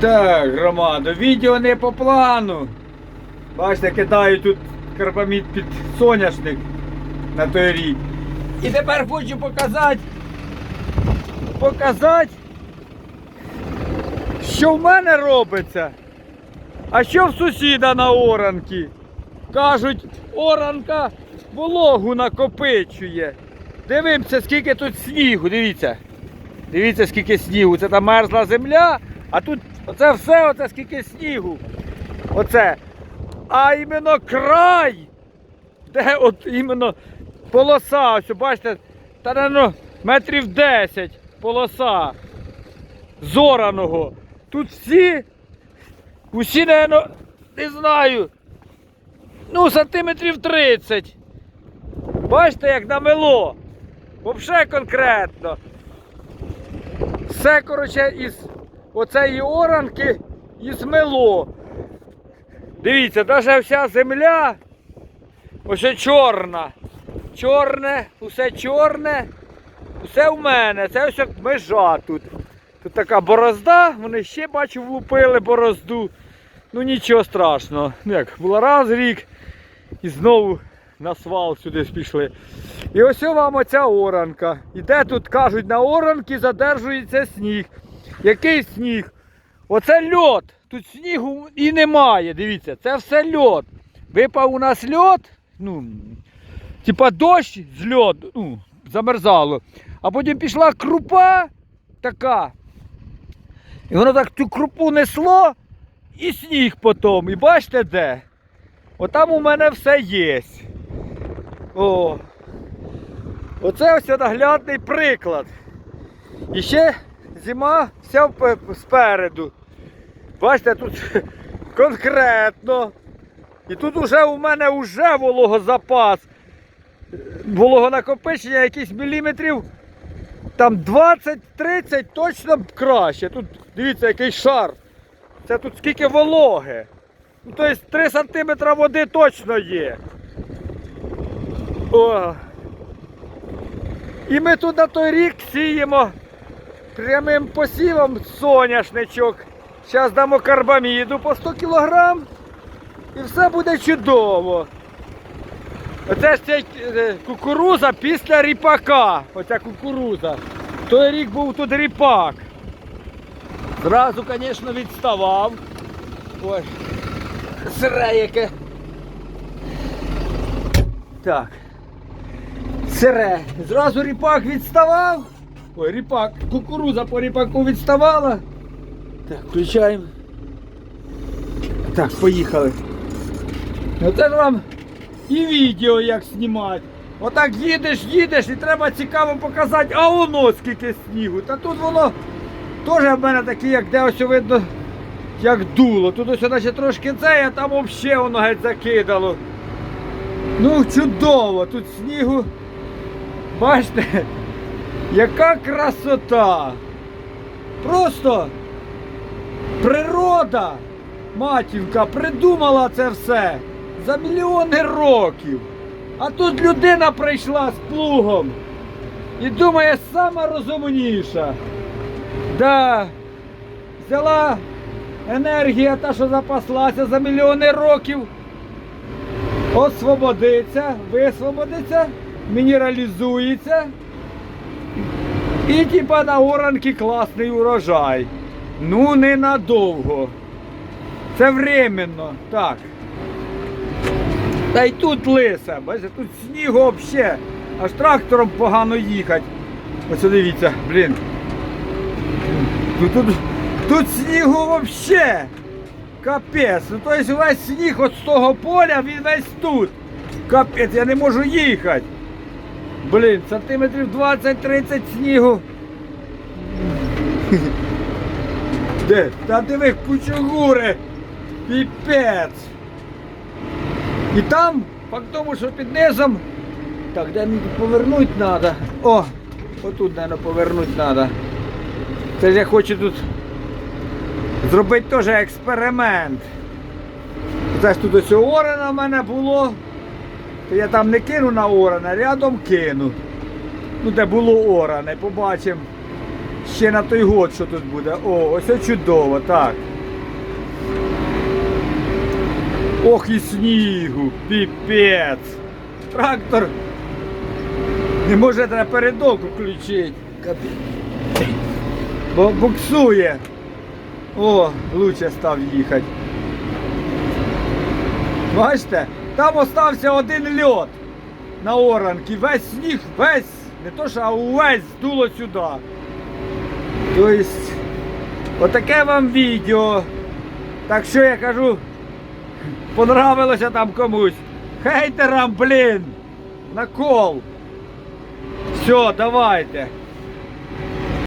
Так, громада, відео не по плану. Бачите, кидаю тут карбамід під соняшник на той рік. І тепер хочу показати, показати, що в мене робиться, а що в сусіда на оранки. Кажуть, оранка вологу накопичує. Дивимося, скільки тут снігу, дивіться. Дивіться, скільки снігу. Це там мерзла земля, а тут оце все, оце скільки снігу. Оце. А іменно край, де от іменно полоса, ось бачите, та наверно, метрів 10 полоса зораного. Тут всі, усі, наверно, не знаю, ну, сантиметрів 30. Бачите, як намело. Взагалі конкретно. Все, коротше, із оцеї оранки і змело. Дивіться, навіть вся земля ось чорна. Чорне, усе чорне, усе в мене. Це ось межа тут. Тут така борозда, вони ще бачу влупили борозду. Ну нічого страшного. Ну як, було раз рік і знову на свал сюди пішли. І ось вам оця оранка. І де тут кажуть, на оранки задержується сніг. Який сніг? Оце льот. Тут снігу і немає. Дивіться, це все льот. Випав у нас льот, ну, типа дощ з льоду, ну, замерзало. А потім пішла крупа така. І воно так цю крупу несло і сніг потім. І бачите де? Отам у мене все є. О. Оце ось наглядний приклад. І ще зима вся спереду. Бачите, тут конкретно. І тут уже у мене вже вологозапас. Вологонакопичення якісь міліметрів. Там 20-30 точно краще. Тут дивіться, який шар. Це тут скільки вологи. Ну, тобто 3 см води точно є. О. І ми тут на той рік сіємо прямим посівом соняшничок. Зараз дамо карбаміду по 100 кг і все буде чудово. Оце ж ця е, кукуруза після ріпака. Оця кукуруза. Той рік був тут ріпак. Зразу, звісно, відставав. Ой, сире яке. Так. Сире. Зразу ріпак відставав. Ой, ріпак. Кукуруза по ріпаку відставала. Так, включаємо. Так, поїхали. Оце ж вам і відео як знімати. Отак їдеш, їдеш і треба цікаво показати, а воно скільки снігу. Та тут воно теж в мене таке, як де ось видно, як дуло. Тут ось наче трошки це, а там взагалі воно геть закидало. Ну, чудово, тут снігу. Бачите, яка красота. Просто природа, матінка, придумала це все за мільйони років. А тут людина прийшла з плугом і думає, сама розумніша. Да, взяла енергія та, що запаслася за мільйони років, освободиться, висвободиться, мінералізується. І типа на оранки класний урожай. Ну, ненадовго. Це временно. Так. Та й тут лиса, бачите, тут снігу взагалі. Аж трактором погано їхати. Ось дивіться, блін. Тут, тут, тут снігу взагалі. Капець. Ну тобто весь сніг от з того поля, він весь тут. Капець, я не можу їхати. Блін, сантиметрів 20-30 снігу. Де? Та диви, кучугури. Піпець. І там, факт тому, що під низом. Так, де мені повернути треба? О, отут, мабуть, повернути треба. Це я хочу тут зробити теж експеримент. Це ж тут ось орена в мене було. То я там не кину на оране, рядом кину. Ну, де було оране, побачимо. ще на той год, що тут буде. О, ось чудово, так. Ох і снігу, піпець. Трактор. Не може треба передок включити. Бо буксує. О, лучше став їхати. Бачите, там остався один льот на оранки. Весь сніг, весь, не то що, а увесь здуло сюди. Тобто, отаке вам відео. Так що я кажу, понравилося там комусь. Хейтерам, блін, на кол. Все, давайте.